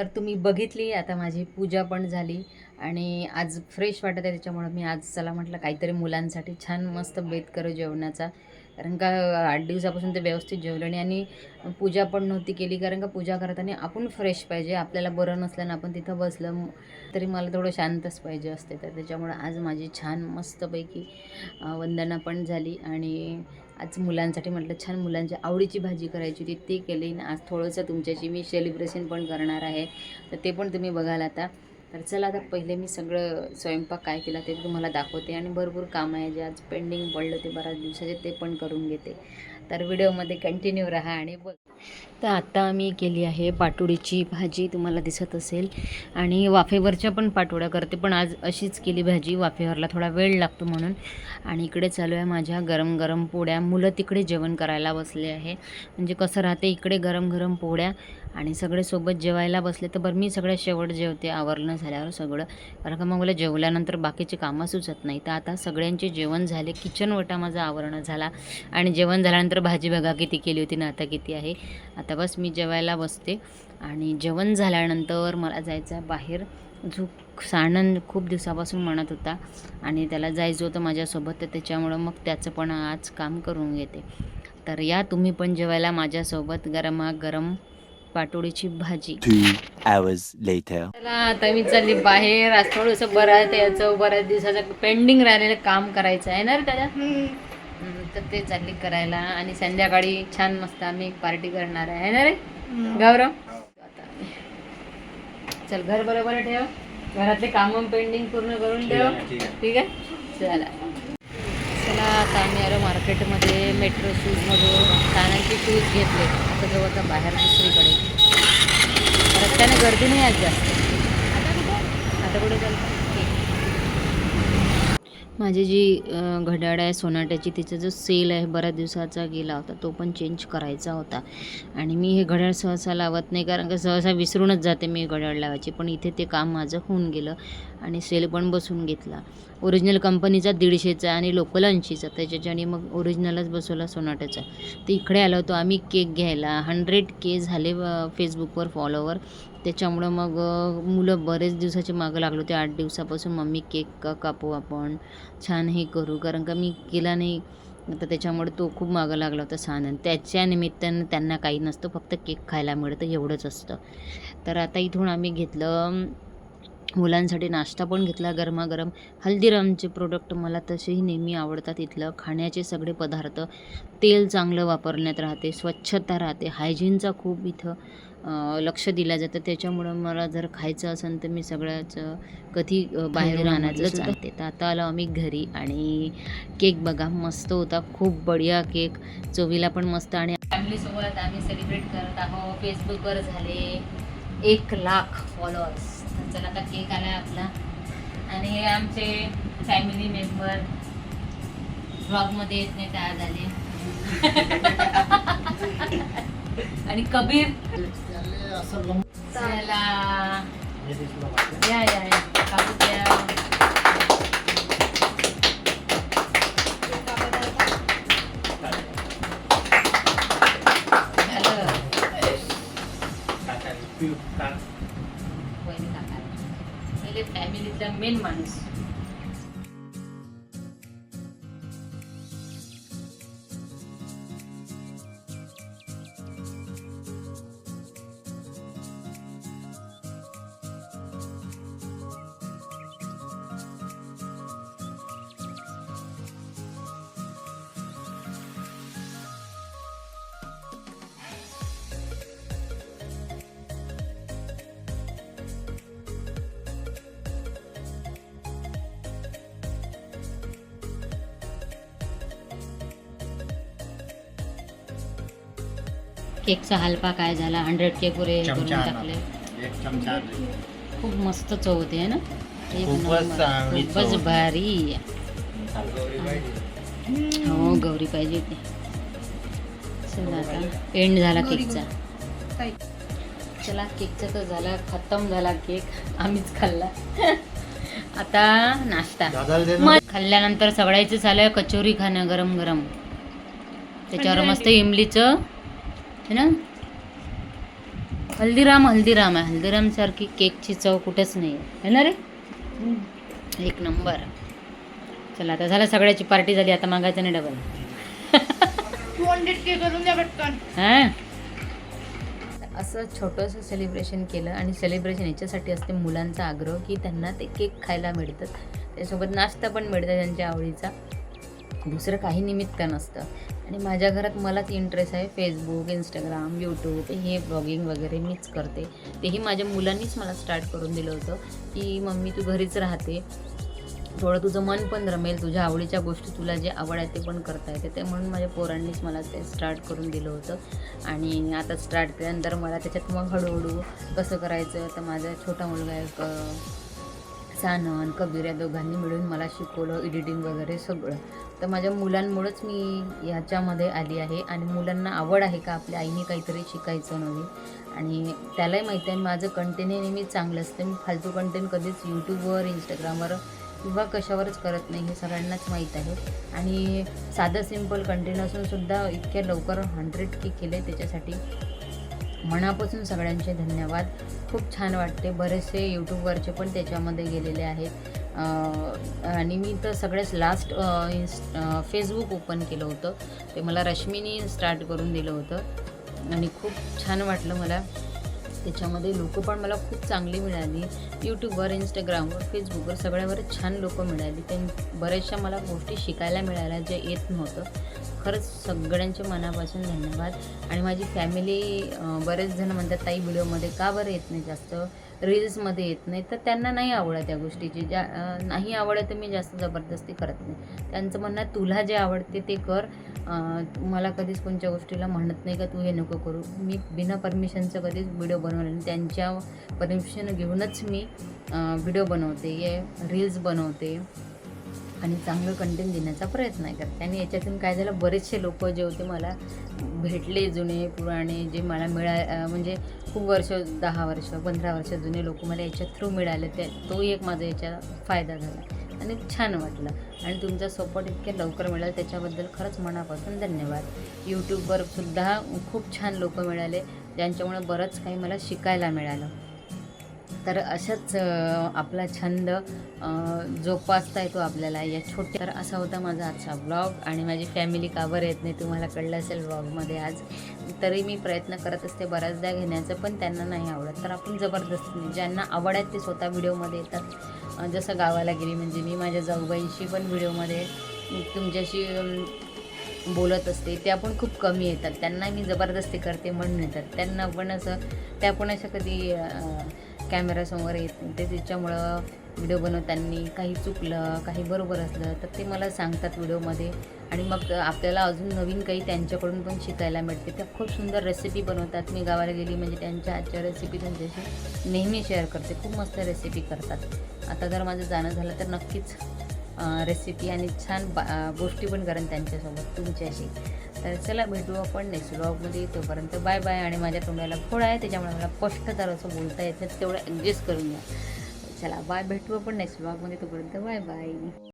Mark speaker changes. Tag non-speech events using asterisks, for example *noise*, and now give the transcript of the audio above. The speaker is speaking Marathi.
Speaker 1: तर तुम्ही बघितली आता माझी पूजा पण झाली आणि आज फ्रेश वाटत आहे त्याच्यामुळं मी आज चला म्हटलं काहीतरी मुलांसाठी छान मस्त बेत करू जेवणाचा. कारण का आठ दिवसापासून ते व्यवस्थित जेवलं नाही आणि पूजा पण नव्हती केली कारण का पूजा करताना आपण फ्रेश पाहिजे आपल्याला बरं नसल्यानं आपण तिथं बसलं तरी मला थोडं शांतच पाहिजे असते. तर त्याच्यामुळं आज माझी छान मस्तपैकी वंदना पण झाली आणि आज मुलांसाठी म्हटलं छान मुलांच्या आवडीची भाजी करायची होती ती केली. आणि आज थोडंसं तुमच्याशी मी सेलिब्रेशन पण करणार आहे. तर ते पण तुम्ही बघाल आता. तर चला आता पहिले मी सगळं स्वयंपाक काय केला ते तुम्हाला दाखवते. आणि भरपूर काम आहे जे आज पेंडिंग पडलं ते बऱ्याच दिवसाचे ते पण करून घेते. तर व्हिडिओमध्ये कंटिन्यू राहा आणि बघ तर आत्ता आम्ही केली आहे पाटोडीची भाजी तुम्हाला दिसत असेल. आणि वाफेवरच्या पण पाटोड्या करते पण आज अशीच केली भाजी. वाफेवरला थोडा वेळ लागतो म्हणून. आणि इकडे चालू आहे माझ्या गरम गरम पोळ्या. मुलं तिकडे जेवण करायला बसले आहे. म्हणजे कसं राहते इकडे गरम गरम पोळ्या. आणि सगळे सोबत जेवायला बसले तर बरं मी सगळ्या शेवट जेवते आवरणं झाल्यावर सगळं. कारण का मग मला जेवल्यानंतर बाकीचे कामं सुचत नाही. तर आता सगळ्यांचे जेवण झाले किचन वटा माझा आवरणं झाला. आणि जेवण झाल्यानंतर भाजी बघा किती केली होती ना आता किती आहे. आता बस मी जेवायला बसते. आणि जेवण झाल्यानंतर मला जायचं आहे बाहेर. जो सानंद खूप दिवसापासून म्हणत होता. आणि त्याला जायचं होतं माझ्यासोबत तर त्याच्यामुळं मग त्याचं पण आज काम करून घेते. तर या तुम्ही पण जेवायला माझ्यासोबत. गरमागरम पाटोळीची भाजी.
Speaker 2: Two hours later.
Speaker 1: चला आता मी चालली बाहेर. आज थोडंसं बरं याचं बऱ्याच दिवसाचं पेंडिंग राहिलेलं काम करायचं आहे ना रे त्याच्या तर ते चालली करायला. आणि संध्याकाळी छान मस्त आम्ही पार्टी करणार आहे. है ना रे? गौरव. चल घर बरोबर ठेव. घरातले कामं पेंडिंग पूर्ण करून ठेव. ठीक आहे? चला. आता आम्ही आलो मार्केटमध्ये मेट्रो शूजमधून कानांचे शूज घेतले. आता जाऊ आता बाहेर दुसरीकडे. रस्त्याने गर्दी नाही आज जास्त. आता कुठे चालतं माझी जी घड्याळ आहे सोनाट्याची तिचा जो सेल आहे बऱ्याच दिवसाचा गेला होता तो पण चेंज करायचा होता. आणि मी हे घड्याळ सहसा लावत नाही कारण का सहसा विसरूनच जाते मी घड्याळ लावायची. पण इथे ते काम माझं होऊन गेलं. आणि सेल पण बसून घेतला. ओरिजिनल कंपनीचा दीडशेचा आणि लोकल ऐंशीचा त्याच्याच्याने मग ओरिजिनलच बसवला सोनाट्याचा. तर इकडे आलो होतो आम्ही केक घ्यायला. हंड्रेड के झाले फेसबुकवर फॉलोवर त्याच्यामुळं मग मुलं बरेच दिवसाचे मागं लागलो होते. आठ दिवसापासून मम्मी केक का कापू आपण? छान हे करू. कारण का मी केला नाही. तर त्याच्यामुळे तो खूप मागं लागला होता सानंद त्याच्या निमित्तानं त्यांना काही नसतं. फक्त केक खायला मिळतं एवढंच असतं. तर आता इथून आम्ही घेतलं मुलांसाठी नाश्ता पण घेतला गरमागरम. हल्दीरामचे प्रोडक्ट मला तसेही नेहमी आवडतात. इथलं खाण्याचे सगळे पदार्थ तेल चांगलं वापरण्यात राहते स्वच्छता राहते. हायजीनचा खूप इथं लक्ष दिलं जातं. त्याच्यामुळं मला जर खायचं असेल तर मी सगळ्याच कधी बाहेर आणायचंच आणते. तर आता आलो आम्ही घरी आणि केक बघा मस्त होता. खूप बढिया केक. चवीला पण मस्त आणि फॅमिलीसोबत आम्ही सेलिब्रेट करत आहोत. फेसबुकवर झाले एक लाख फॉलोअर्स चला आता केक आला आपला. आणि हे आमचे फॅमिली मेंबर ब्लॉगमध्ये येत नाही आज आले. आणि कबीर. चला. या या या. फॅमिलीतला मेन केकचा हलपा काय झाला? हंड्रेड केक पुरे हे करून
Speaker 3: चमचा
Speaker 1: टाकले.
Speaker 3: एक चमचा
Speaker 1: खूप मस्त चव होते है ना? एक
Speaker 3: खूपच
Speaker 1: नंबर.
Speaker 3: चांगली चव
Speaker 1: खूपच
Speaker 3: होती.
Speaker 1: भारी. हो गौरी पाहिजे होती. चला आता. एंड झाला केकचा. चला केकचा तर झाला खतम झाला केक. आम्हीच खाल्ला. *laughs* आता नाश्ता.
Speaker 3: दादाला दे ना.
Speaker 1: मग खाल्ल्यानंतर सगळ्याचं झालं कचोरी खाणं गरम गरम त्याच्यावर मस्त इमलीचं है ना? हल्दीराम हल्दीराम आहे हल्दीरामसारखी केकची चव कुठेच नाही आहे। है ना रे? एक नंबर चला आता झालं सगळ्याची पार्टी झाली आता मागायचं नाही डबल हां? असं छोटंसं सेलिब्रेशन केलं आणि सेलिब्रेशन याच्यासाठी असते मुलांचा आग्रह की त्यांना ते केक खायला मिळतात त्यासोबत नाश्ता पण मिळतं त्यांच्या आवडीचा. दुसरं काही निमित्त नसतं. आणि माझ्या घरात मलाच इंटरेस्ट आहे फेसबुक इंस्टाग्राम यूट्यूब हे ब्लॉगिंग वगैरे मीच करते. तेही माझ्या मुलांनीच मला स्टार्ट करून दिलं होतं की मम्मी तू घरीच राहते. थोडं तुझं मन पण रमेल. तुझ्या आवडीच्या गोष्टी तुला जे आवड आहे ते पण करता येते. ते म्हणून माझ्या पोरांनीच मला ते स्टार्ट करून दिलं होतं. आणि आता स्टार्ट केल्यानंतर मला त्याच्यात मग हळूहळू कसं करायचं तर माझा छोटा मुलगा एक सानन कबीर या दोघांनी मिळून मला शिकवलं एडिटिंग वगैरे सगळं. तर माझ्या मुलांमुळंच मी ह्याच्यामध्ये आली आहे. आणि मुलांना आवड आहे का आपल्या आईने काहीतरी शिकायचं नवीन? आणि त्यालाही माहिती आहे माझं कंटेंट हे नेहमी चांगलं असतं. मी फालतू कंटेंट कधीच यूट्यूबवर इंस्टाग्रामवर किंवा कशावरच करत नाही हे सगळ्यांनाच माहीत आहे. आणि साधं सिंपल कंटेंट असूनसुद्धा इतक्या लवकर हंड्रेड के केले त्याच्यासाठी. मनापासून सगळ्यांचे धन्यवाद. खूप छान वाटते. बरेचसे यूट्यूबवरचे पण त्याच्यामध्ये गेलेले आहेत. आणि मी तर सगळ्यात लास्ट इन्स फेसबुक ओपन केलं होतं. ते मला रश्मीनी स्टार्ट करून दिलं होतं. आणि खूप छान वाटलं मला. त्याच्यामध्ये लोक पण मला खूप चांगली मिळाली. यूट्यूबवर इंस्टाग्रामवर फेसबुकवर सगळ्यावर छान लोकं मिळाली. त्यां बऱ्याचशा मला गोष्टी शिकायला मिळाल्या जे येत नव्हतं. खरंच सगळ्यांचे मनापासून धन्यवाद. आणि माझी फॅमिली बरेच जण म्हणतात ताई व्हिडिओमध्ये का बरं येत नाही जास्त? रील्समध्ये येत नाही. तर त्यांना नाही आवडत त्या गोष्टीची. ज्या नाही आवडत तर मी जास्त जबरदस्ती करत नाही. त्यांचं म्हणणं तुला जे आवडते ते कर. मला कधीच कोणत्या गोष्टीला म्हणत नाही का तू हे नको करू. मी बिना परमिशनचं कधीच व्हिडिओ बनवले नाही. त्यांच्या परमिशन घेऊनच मी व्हिडिओ बनवते रील्स बनवते. आणि चांगलं कंटेंट देण्याचा प्रयत्न आहे करते. आणि याच्यातून काय झालं बरेचसे लोक जे होते मला भेटले जुने पुराणे जे मला मिळा म्हणजे खूप वर्ष दहा वर्ष पंधरा वर्ष जुने लोक मला याच्या थ्रू मिळाले ते तो एक माझा याचा फायदा झाला. आणि छान वाटलं. आणि तुमचा सपोर्ट इतक्या लवकर मिळाला त्याच्याबद्दल खरंच मनापासून धन्यवाद. यूट्यूबवर सुद्धा खूप छान लोक मिळाले ज्यांच्यामुळे बरंच काही मला शिकायला मिळालं. तर अशाच आपला छंद जोपासता येतो आपल्याला. या छोट्या तर असा होता माझा आजचा ब्लॉग आणि माझी फॅमिली का बरं येत नाही तुम्हाला कळलं असेल ब्लॉगमध्ये आज तरी मी प्रयत्न करत असते बऱ्याचदा घेण्याचं पण त्यांना नाही आवडत. तर आपण जबरदस्ती ज्यांना आवड आहे ते स्वतः व्हिडिओमध्ये येतात. जसं गावाला गेली म्हणजे मी माझ्या जाऊबाईंशी पण व्हिडिओमध्ये तुमच्याशी बोलत असते. त्या पण खूप कमी येतात. त्यांना मी जबरदस्ती करते म्हणून येतात. त्यांना पण असं त्या पण अशा कधी कॅमेऱ्यासमोर येत ते त्याच्यामुळं व्हिडिओ बनवताना काही चुकलं काही बरोबर असलं तर ते मला सांगतात व्हिडिओमध्ये. आणि मग आपल्याला अजून नवीन काही त्यांच्याकडून पण शिकायला मिळते. त्या खूप सुंदर रेसिपी बनवतात. मी गावाला गेली म्हणजे त्यांच्या आजच्या रेसिपी त्यांच्याशी नेहमी शेअर करते. खूप मस्त रेसिपी करतात. आता जर माझं जाणं झालं तर नक्कीच रेसिपी आणि छान बा गोष्टी पण करेन त्यांच्यासोबत तुमच्याशी. तर चला भेटू आपण नेक्स्ट ब्लॉगमध्ये तोपर्यंत बाय बाय आणि माझ्या तोंडाला फोड आहे त्याच्यामुळे मला स्पष्ट तर असं बोलता येत नाही तेवढं ॲडजस्ट करून घ्या. चला बाय भेटू आपण नेक्स्ट ब्लॉगमध्ये तोपर्यंत बाय बाय